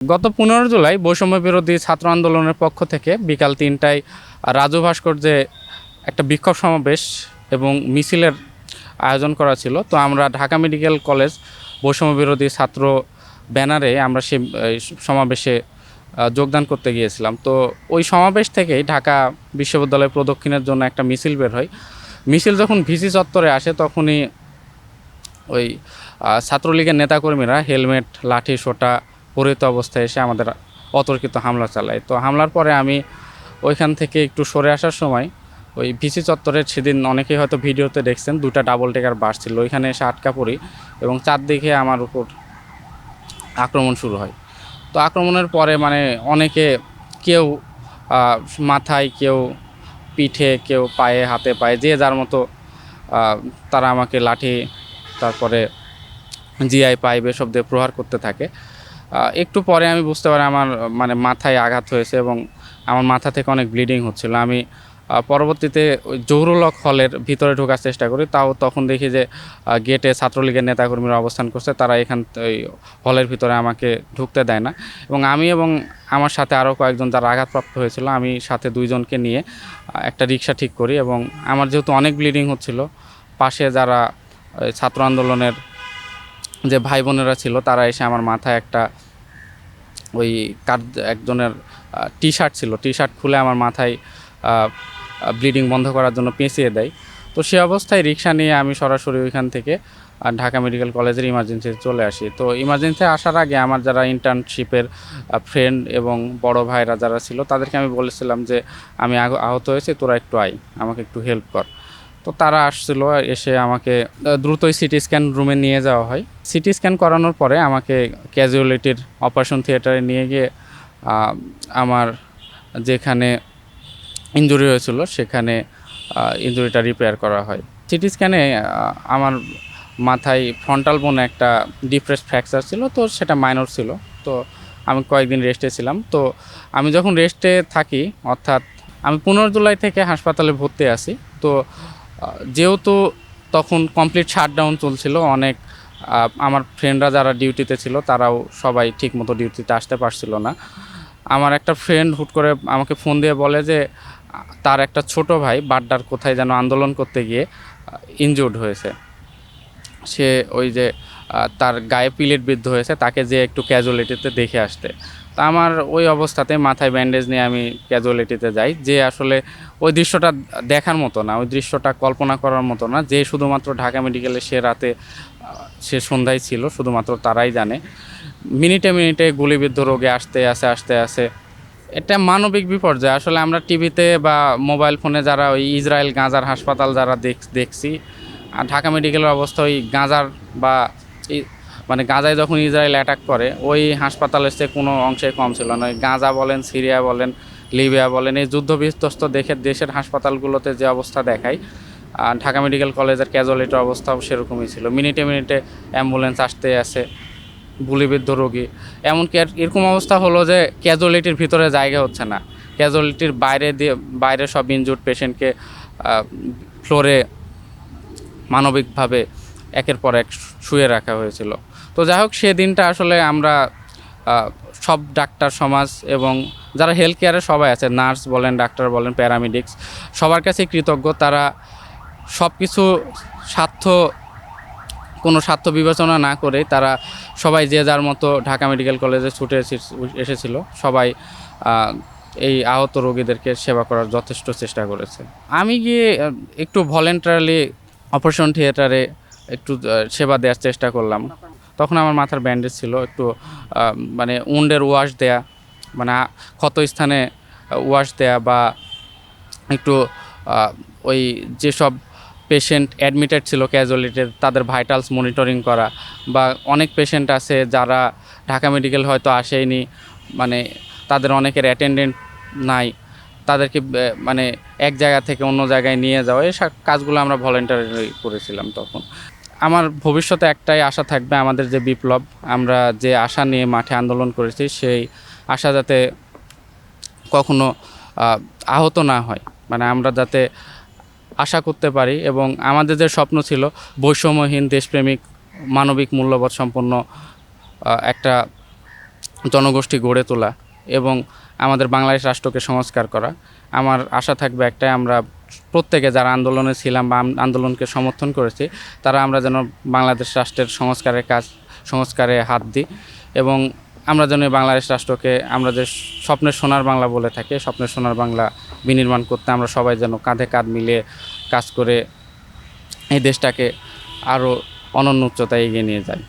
গত পনেরো জুলাই বৈষম্য বিরোধী ছাত্র আন্দোলনের পক্ষ থেকে বিকাল তিনটায় রাজু ভাস্কর্যে একটা বিক্ষোভ সমাবেশ এবং মিছিলের আয়োজন করা ছিল। তো আমরা ঢাকা মেডিকেল কলেজ বৈষম্য বিরোধী ছাত্র ব্যানারে আমরা সে সমাবেশে যোগদান করতে গিয়েছিলাম। তো ওই সমাবেশ থেকেই ঢাকা বিশ্ববিদ্যালয় প্রদক্ষিণের জন্য একটা মিছিল বের হয়। মিছিল যখন ভিসি চত্বরে আসে তখনই ওই ছাত্রলীগের নেতাকর্মীরা হেলমেট, লাঠি, সোটা পরিত অবস্থায় এসে আমাদের অতর্কিত হামলা চালায়। তো হামলার পরে আমি ওইখান থেকে একটু সরে আসার সময় ওই ভিসি চত্বরের সেদিন অনেকেই হয়তো ভিডিওতে দেখছেন, দুটা ডাবল টেকার বাস ছিল। ওইখানে এসে আটকা পড়ি এবং চারদিকে আমার উপর আক্রমণ শুরু হয়। তো আক্রমণের পরে মানে অনেকে কেউ মাথায় কেউ পিঠে, কেউ পায়ে, হাতে পায়ে, যে যার মতো তারা আমাকে লাঠি, তারপরে জিআই পাইপ এসব দিয়ে প্রহার করতে থাকে। একটু পরে আমি বুঝতে পারি আমার মানে মাথায় আঘাত হয়েছে এবং আমার মাথা থেকে অনেক ব্লিডিং হচ্ছিল। আমি পরবর্তীতে জহুরুলক হলের ভিতরে ঢোকার চেষ্টা করি, তাও তখন দেখি যে গেটে ছাত্রলীগের নেতাকর্মীরা অবস্থান করছে, তারা এখান হলের ভিতরে আমাকে ঢুকতে দেয় না। এবং আমি এবং আমার সাথে আরও কয়েকজন যারা আঘাতপ্রাপ্ত হয়েছিল, আমি সাথে দুইজনকে নিয়ে একটা রিক্সা ঠিক করি এবং আমার যেহেতু অনেক ব্লিডিং হচ্ছিল, পাশে যারা ছাত্র আন্দোলনের যে ভাই বোনেরা ছিল, তারা এসে আমার মাথায় একটা ওই কার একজনের টি শার্ট ছিল। টি শার্ট খুলে আমার মাথায় ব্লিডিং বন্ধ করার জন্য পেঁচিয়ে দেয়। তো সে অবস্থায় রিক্সা নিয়ে আমি সরাসরি ওইখান থেকে ঢাকা মেডিকেল কলেজের ইমার্জেন্সিতে চলে আসি। তো ইমার্জেন্সি আসার আগে আমার যারা ইন্টার্নশিপের ফ্রেন্ড এবং বড় ভাইরা যারা ছিল, তাদেরকে আমি বলেছিলাম যে, আমি আহত হয়েছি, তোরা একটু আয়, আমাকে একটু হেল্প কর। তো তারা আসছিল, এসে আমাকে দ্রুতই সিটি স্ক্যান রুমে নিয়ে যাওয়া হয়। সিটি স্ক্যান করানোর পরে আমাকে ক্যাজুয়ালিটির অপারেশন থিয়েটারে নিয়ে গিয়ে আমার যেখানে ইঞ্জুরি হয়েছিল, সেখানে ইঞ্জুরিটা রিপেয়ার করা হয়। সিটি স্ক্যানে আমার মাথায় ফ্রন্টাল বোনে একটা ডিপ্রেস ফ্র্যাকচার ছিল, তো সেটা মাইনর ছিল। তো আমি কয়েকদিন রেস্টে ছিলাম। তো আমি যখন রেস্টে থাকি, অর্থাৎ আমি পনেরো জুলাই থেকে হাসপাতালে ভর্তি আছি, তো যেহেতু তখন কমপ্লিট শাটডাউন চলছিল, অনেক আমার ফ্রেন্ডরা যারা ডিউটিতে ছিল, তারাও সবাই ঠিকমতো ডিউটিতে আসতে পারছিল না। আমার একটা ফ্রেন্ড হুট করে আমাকে ফোন দিয়ে বলে যে, তার একটা ছোট ভাই বাড্ডার কোথায় যেন আন্দোলন করতে গিয়ে ইনজুর্ড হয়েছে। সে ওই যে তার গায়ে পিলেট বিদ্ধ হয়েছে, তাকে যে একটু ক্যাজুয়ালিটিতে দেখে আসতে। তা আমার ওই অবস্থাতে মাথায় ব্যান্ডেজ নিয়ে আমি ক্যাজুয়ালিটিতে যাই, যে আসলে ওই দৃশ্যটা দেখার মতো না, ওই দৃশ্যটা কল্পনা করার মতো না, যে শুধুমাত্র ঢাকা মেডিকেলে সে রাতে সে সন্ধ্যায় ছিল, শুধুমাত্র তারাই জানে। মিনিটে মিনিটে গুলিবিদ্ধ রোগে আসতে আসে আসতে আসে। এটা মানবিক বিপর্যয়। আসলে আমরা টিভিতে বা মোবাইল ফোনে যারা ওই ইসরায়েল গাঁজার হাসপাতাল যারা দেখ, দেখছি, আর ঢাকা মেডিকেলের অবস্থা ওই গাঁজার বা মানে গাঁজায় যখন ইসরায়েল অ্যাটাক করে, ওই হাসপাতালের চেয়ে কোনো অংশে কম ছিল না। গাঁজা বলেন, সিরিয়া বলেন, লিবিয়া বলেন, এই যুদ্ধ বিধ্বস্ত দেখে দেশের হাসপাতালগুলোতে যে অবস্থা দেখায় ঢাকা মেডিকেল কলেজের ক্যাজুয়ালিটির অবস্থাও সেরকমই ছিল। মিনিটে মিনিটে অ্যাম্বুলেন্স আসতে আসে, গুলিবিদ্ধ রোগী। এমনকি এরকম অবস্থা হলো যে ক্যাজুয়ালিটির ভিতরে জায়গা হচ্ছে না। ক্যাজুয়ালিটির বাইরে দিয়ে, বাইরে সব ইনজুর্ড পেশেন্টকে ফ্লোরে মানবিকভাবে একের পর এক শুয়ে রাখা হয়েছিল। তো যাই হোক সেদিনটা আসলে আমরা সব ডাক্তার সমাজ এবং যারা হেলথ কেয়ারে সবাই আছে নার্স বলেন, ডাক্তার বলেন প্যারামেডিক্স সবার কাছে কৃতজ্ঞ। তারা সব কিছু স্বার্থ, কোনো স্বার্থ বিবেচনা না করে তারা সবাই যে যার মতো ঢাকা মেডিকেল কলেজে ছুটে এসে- এসেছিল। সবাই এই আহত রোগীদেরকে সেবা করার যথেষ্ট চেষ্টা করেছে। আমি গিয়ে একটু ভলেন্টারিলি অপারেশন থিয়েটারে একটু সেবা দেওয়ার চেষ্টা করলাম। তখন আমার মাথার ব্যান্ডেজ ছিল, একটু মানে উন্ডের ওয়াশ দেয়া মানে ক্ষত স্থানে ওয়াশ দেয়া বা একটু ওই যেসব পেশেন্ট অ্যাডমিটেড ছিল ক্যাজুয়ালিটির তাদের ভাইটালস মনিটরিং করা বা অনেক পেশেন্ট আছে যারা ঢাকা মেডিকেল হয়তো আসেনি মানে তাদের অনেকের অ্যাটেন্ডেন্ট নাই, তাদেরকে মানে এক জায়গা থেকে অন্য জায়গায় নিয়ে যাওয়া এই কাজগুলো আমরা ভলেন্টারি করেছিলাম তখন। আমার ভবিষ্যতে একটাই আশা থাকবে আমাদের যে বিপ্লব, আমরা যে আশা নিয়ে মাঠে আন্দোলন করেছি, সেই আশা যাতে কখনো আহত না হয়। মানে আমরা যাতে আশা করতে পারি এবং আমাদের যে স্বপ্ন ছিল, বৈষম্যহীন, দেশপ্রেমিক, মানবিক মূল্যবোধ সম্পন্ন একটা জনগোষ্ঠী গড়ে তোলা এবং আমাদের বাংলাদেশ রাষ্ট্রকে সংস্কার করা। আমার আশা থাকবে একটাই, আমরা প্রত্যেকে যারা আন্দোলনে ছিলাম বা আন্দোলনকে সমর্থন করেছি, তারা আমরা যেন বাংলাদেশ রাষ্ট্রের সংস্কারের কাজ, সংস্কারে হাত দিই এবং আমরা যেন বাংলাদেশ রাষ্ট্রকে, আমরা যে স্বপ্নের সোনার বাংলা বলে থাকি, স্বপ্নের সোনার বাংলা বিনির্মাণ করতে আমরা সবাই যেন কাঁধে কাঁধ মিলিয়ে কাজ করে এই দেশটাকে আরও অনন্য উচ্চতায় এগিয়ে নিয়ে যাই।